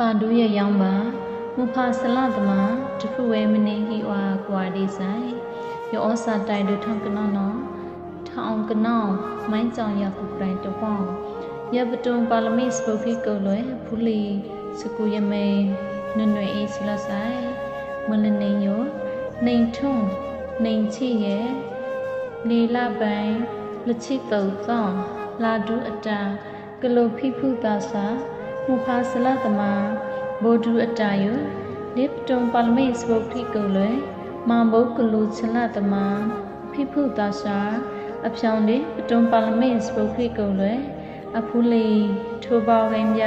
ပါဒူရဲ့ရောင်းပါမူဖာဆလတမတခုဝဲမနေဟီဝါကွာဒီဆိုင်ယောဩစာတိုင်တို့ထောင်းကနောနောထောင်းကနောမိုင်းကြောင်ရကူပရိုင်တပေါင်းရပတုံပါလမိစပုခိကုလွယ်ဖူလီစကူယမေနွနွေအေးစလဆိုင်မလနေညိုနှိမ်ထုံနှိမ်ချီရဲ့နေလပိုင်လက်ချိတုံသောလာဒူအတာကလိုဖိဖုတာစာ မူဖာဆလတမဘောဒူအတာယလစ်တုံပါလမိစပုခိကုလွယ်မန်ဘုတ်ကလူချလတမဖိဖုတာစာအဖြောင်းလေးပတုံပါလမိစပုခိကုလွယ်အဖူလီထိုပေါရင်းမြ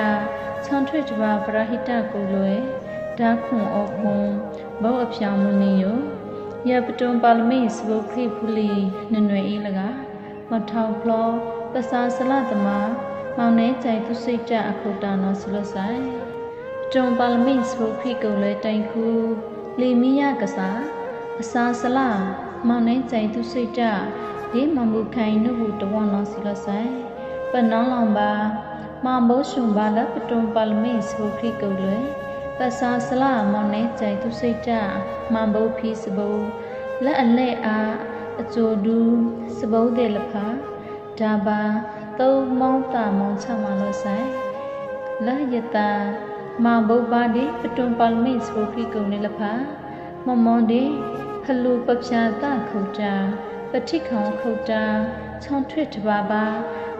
ချွန်ထွေတဘာပရဟိတကုလွယ်ဓာခွန်အောခွန်ဘောအဖြောင်းမနေယရပတုံပါလမိစပုခိဖူလီနနွေအေးလကမထောက်ဖလောပစာဆလတမ မောင်နေကြိုင်သူစိတ်ကြအခုတာနောဆလဆိုင်တုံပါလမိစပုခိကုလွယ်တိုင်ခုလီမီယကစားအစာဆလမောင်နေကြိုင်သူစိတ်ကြဒီမမှုခိုင်နုဘူးတဝနောဆလဆိုင်ပနောင်းလောင်ပါမမိုးရှုံပါလပတုံပါလမိစပုခိကုလွယ်ပစာဆလမောင်နေကြိုင်သူစိတ်ကြမဘုဖီစဘုလက်အလဲအားအကျိုဒူစဘုတဲ့လဖာဒါပါ သုံးမောင်းတာမောင်းချမလို့ဆိုင်လာယတာမဘုဘာဒီပတုံပါလမိစပုခိကုနေလဖာမမောင်ဒီခလူပပြာတခုတာပဋိခေါခုတာချောင်းထွေတပါပါ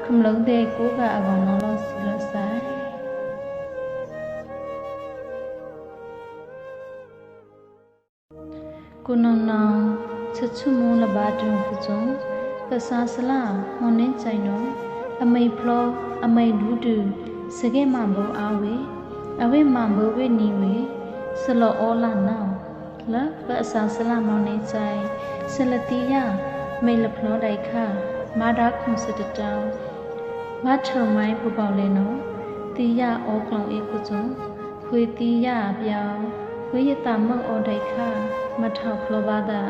ခမလုံးတဲ့ကိုကအကောင်လုံးလို့စီလို့ဆိုင်ကုနနောင်ချချုမုလဘာတုံဖုဇုံပစာစလာမွန်နေကြိုင်နော အမိတ်ဖလောအမိတ်ဒူးတူစကေမဘောအာဝေအဝိမဘောဝေနီဝေဆလောဩလာနောလပစာစလာမွန်နေကြိုင်ဆလတိယမိလဖလောဒိုက်ခမာဒါခုံစတတောင်မထုံမိုင်းပူပေါလဲနောတိယဩကလောင်ဧကုဇုံခွေတိယပြောင်းဝိယတမောဩဒိုက်ခမထောက်ဖလောဘာသာ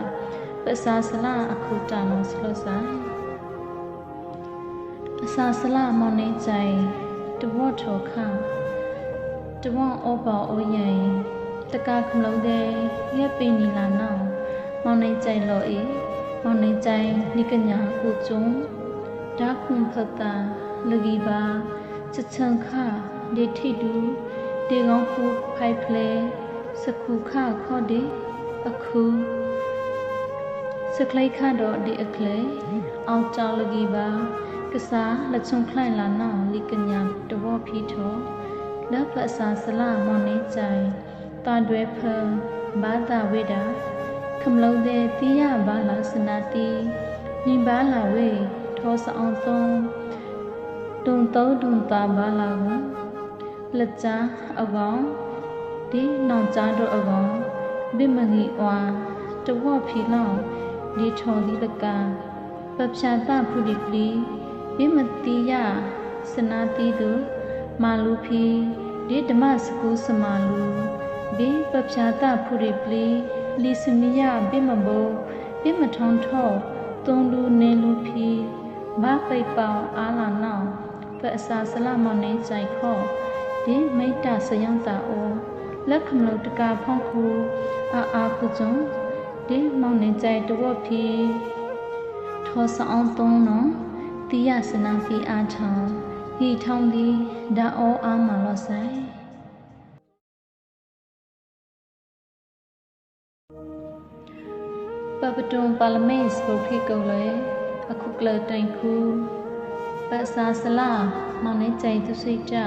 ပစာစလာအခုတာနောဆလောဆိုင်အ စာစလာမောင်နေကြိုင်တဝတ်ထောခတဝတ်ဩပါဩယံတကားခမလုံးတဲ့ရက်ပင်နီလာနောင်မောင်နေကြိုင်လောအေမောင်နေကြိုင်နိကညာကိုကျုံဓာခွန်ဖတာလဂီပါချချန်ခဒေထိတူဒေကောင်းခုဖိုက်ဖလဲစခုခခော့ဒီအခုစကလိုက်ခတော့ဒီအကလေအောင်ကြောင်လဂီပါ ကစားလက်ချုံခလိုက်လာနောင်လီကညာတဘောဖီထောလက်ဖအစာစလာမောင်နေကြိုင်တာတွဲဖဘာသာဝိဒါခမလုံးတဲ့တိယဘာလာစနာတီနိဘာလာဝေထောစအောင်သုံးတုံတောတုံတာဘာလာဝလက်ချာအကောင်ဒီနောင်ချာတော့အကောင်ဘိမငီဝါတဝဖီလောင်ဒီထော်ဒီလကပပျာတဖုဒီပလီ ဘိမတိယစနာတိတုမာလူဖီဒီဓမ္မစကုစမာလူဘိပပျာတဖုဒီပလီလီစမီယဘိမဘောဘိမထုံထောသွန်လူနေလူဖီဘာပိပောင်အာလာနောင်ပအစာဆလမနေကြိုင်ခောဒီမိတ္တစယံတာအိုလက်ခမလုတကာဖောင်းခုအာအာကုဇုံဒီမောင်နေကြိုင်တဝတ်ဖီထောဆောင်သုံးနော် တိယစနာဖီအားထောင်းဟီထောင်းဒီဒါအောအာမလောဆိုင်ပပတုံပါလမေစပုခိကုံလေအခုကလတိုင်ခုပစာစလာမောင်နေကြိုင်သူစိတ်ကြ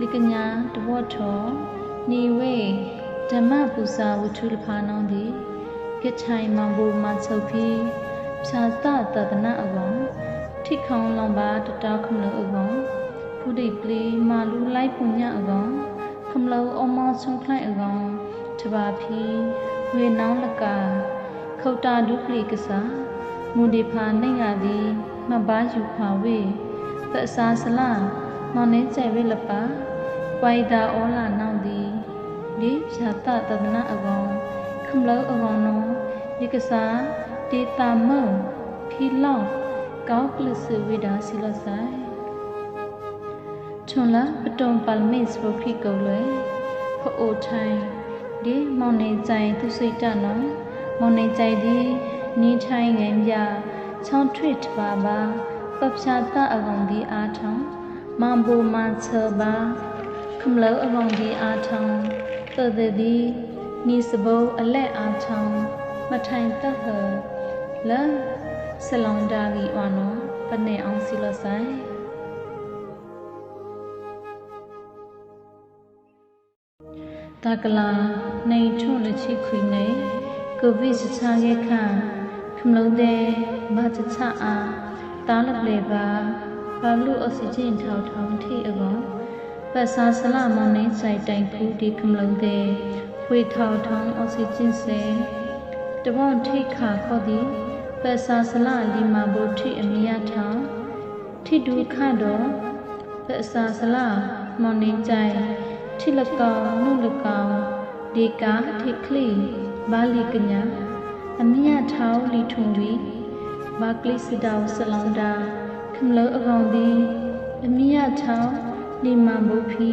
လိကညာတဝတ်ထောနေဝေဓမ္မပူဇာဝထုလဖာနောင်းသည်ကချိုင်မံဘူမဆုဖီဖြာတတတနာအကောင် ထိခေါင်လောင်ပါတတခမလောအကောင်ဖုဒိပလီမာလူလိုက်ပုညအကောင်ခမလောအမောဆုံခလိုက်အကောင်တဘာဖီဝေနောင်းလကာခုတ်တာဒုပလီကစားမူဒီဖာနိုင်ရသည်မဘာယူဖာဝေပအစာစလာမောင်နေကြိုင်ဝေလပါပွိုင်တာဩလာနောက်သည်ဒီဖြာတတဒနာအကောင်ခမလောအကောင်နောဒီကစားဒေတာမဖီလောင် ကောက်ကလစဝိဒါစီလဆိုင်ထွန်လာပတုံပါလမစ်ဘခိကုံလွယ်အိုထိုင်ဒီမောင်နေကြိုင်သူစိတ်တနော်မောင်နေကြိုင်ဒီနီးထိုင်ငင်ပြချောင်းထွေတပါပါပပချာတအကောင်ဒီအားထောင်းမန်ဘူမန်ချဘာခမလောအကောင်ဒီအားထောင်းတသက်ဒီနီစဘိုအလက်အားထောင်းမထိုင်တဟလ ဆလောင်ဒါဂီဝါနောပနေအောင်စီလဆိုင်တကလာနေထုံလချိခွေနေကိုဗစ်ချာခဲ့ခန့်ခမလုံးတဲ့မချချအားတားလလေပါဘာလူအောက်ဆီဂျင်ထောက်ထောင်းထိအကောင်ပတ်စာဆလမနေဆိုင်တိုင်ဖူးဒီခမလုံးတဲ့ဖွေထောက်ထောင်းအောက်ဆီဂျင်စေတဘောထိခါခေါ်သည် ပတ်စာဆလလီမာဘိုထိအမိယထောင်းထိဒုခတော့ပတ်စာဆလမော်နေကြိုင်ထိလကောင်နုလကောင်ဒီကာထိခလီဘာလီကညာအမိယထောင်းလီထုံဝီဘာကလီစဒေါဆလောင်ဒါခမလောအကောင်ဒီအမိယထောင်းလီမာဘိုဖီ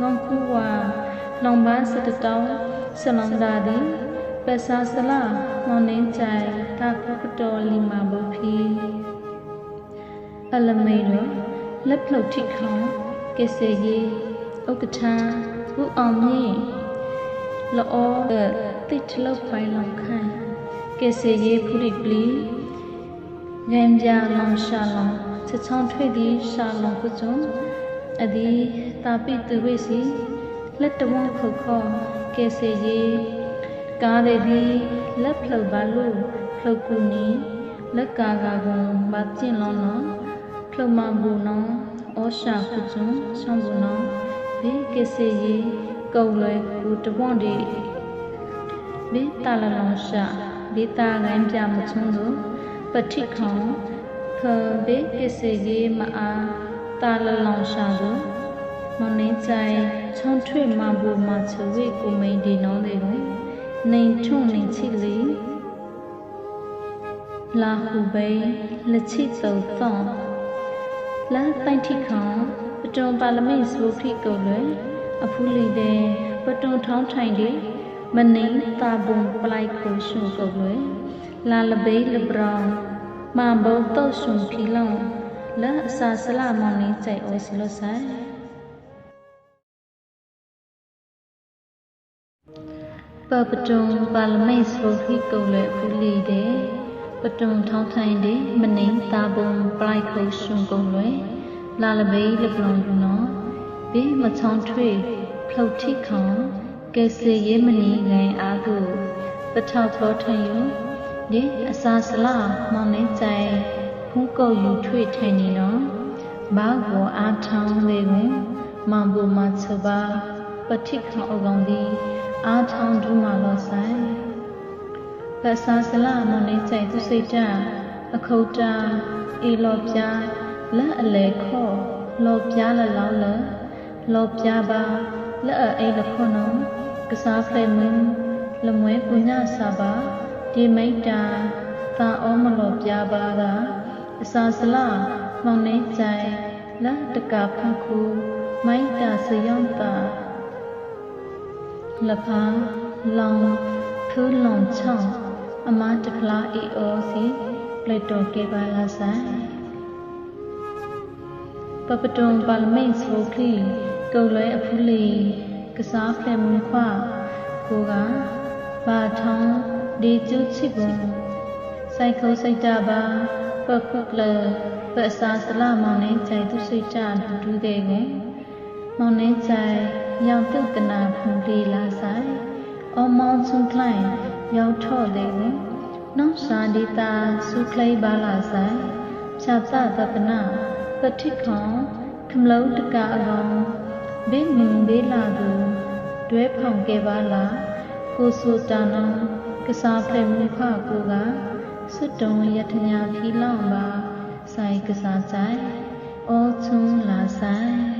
ငေါကူဝါလောင်ဘာစတတောင်းဆလောင်ဒါဒီ ပဆာဆလာမောင်နေကြိုင်တာကုကတော်လီမာဘဖီအလမေရလက်ဖလုတ်ထိခေါကစ္စရေဥက္ကဋ္ဌဥအောင်မြင့်လောတိတ်လောက်ဖိုင်လောက်ခိုင်ကစ္စရေဖူရိပလီငမ်ကြလောင်ရှာလောင်ချချောင်းထွေသည်ရှာလောင်ကုကျုံအဒီတာပိသူဝိစီလက်တဝခုခောကစ္စရေ ကားတဲ့ဒီလက်ဖလုတ်ပါလို့ဖလုတ်ကူနီလက်ကာကာကုံမကျင့်လုံးနော်ဖလုတ်မဘူးနော်ဩရှာခုကျုံဆောင်ဘူးနော်ဘေးကစေရီကုံလွယ်ကူတပွန်ဒီဘေးတာလလောင်ရှာဘေးတာငိုင်းပြမချုံလို့ပဋိခေါံခဘေးကစေရီမအားတာလလောင်ရှာလို့မနေကြိုင်ချောင်းထွေမဘူးမချဝေကိုမိန်ဒီနောလေး ကိုနေထုံနေချီလီလာဟုဘေလချိတုံသောလာပိုင်ထိခေါပတွန်ပါလမိတ်ဆိုဖိကုံလွယ်အဖူးလီတဲ့ပတွန်ထောင်းထိုင်တဲ့မနေတာဘုံပလိုက်ကိုရှုံကုံလွယ်လာလဘေးလဘရောင်မဘုံတော့ရှုံဖီလောင်လာအစာဆလမောင်နေကြိုက်အိုစီလို့ဆိုင် ပပတုံပါလမိတ်စဖိုခိကုံလေဖူလီတဲ့ပတုံထောင်းထိုင်တဲ့မနိတာဘုံပလိုက်ခုရှုံကုံလွယ်လာလဘေးလပလွန်နော်ဘေးမချောင်းထွေဖလုတ်ထိခေါင်ကဲစေရဲမနီငိုင်အားကုပထောက်သောထယုဒီအစာစလာမောင်နေကြိုင်ဖုံးကုတ်ယူထွေထိုင်နေနော်ဘာကိုအားထောင်းလေးကိုမောင်ဘူမချပါပဋိခေါင်အကောင်သည် အာထောင်ဒုမာလောဆိုင်ပဆာစလမနိစိတ်သူစိတ်တအခုတ်တာအီလောပြာလက်အလေခော့လောပြာလလောင်းလလောပြာပါလက်အိလခော့နောကစားဖလေမင်းလမွဲပုညစာပါဒီမိတ်တာသာဩမလောပြာပါကအစာစလမောင်နေဆိုင်လက်တကာဖခုမိုက်တာစယောင်းတာ လဖာလောင်ဖူးလွန်ချောင်းအမတဖလားအေအောစီပလက်တော်ကေပါလာဆိုင်ပပတုံပါလမိတ်ဆိုခလီကုံလွဲအဖူးလီကစားဖလက်မွန်ခွာကိုကဘာထောင်းဒီကျုချစ်ပုံစိုက်ခုံးစိတ်တပါပခုကလပအစာစလာမောင်နေကြိုင်သူစိတ်ကြဒူးတဲ့ကိုမောင်နေကြိုင် ယောင်တုတ်ကနာဖူလီလာဆိုင်အောမောင်ချုံကလိုင်းရောက်ထော့လေကိုနောက်စာဒီတာစုခလိပါလာဆိုင်ဖြာသတပနာပဋိခေါခမလုံးတကအကောင်ဘေးမင်ဘေးလာသူတွဲဖောင်ခဲ့ပါလားကိုဆိုတာနောကစားဖလက်မှုခကိုကစွတ်တုံယထညာဖီလောင်ပါဆိုင်ကစားဆိုင်အောချုံလာဆိုင်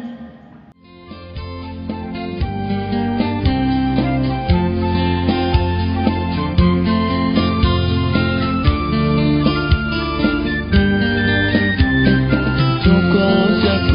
ကို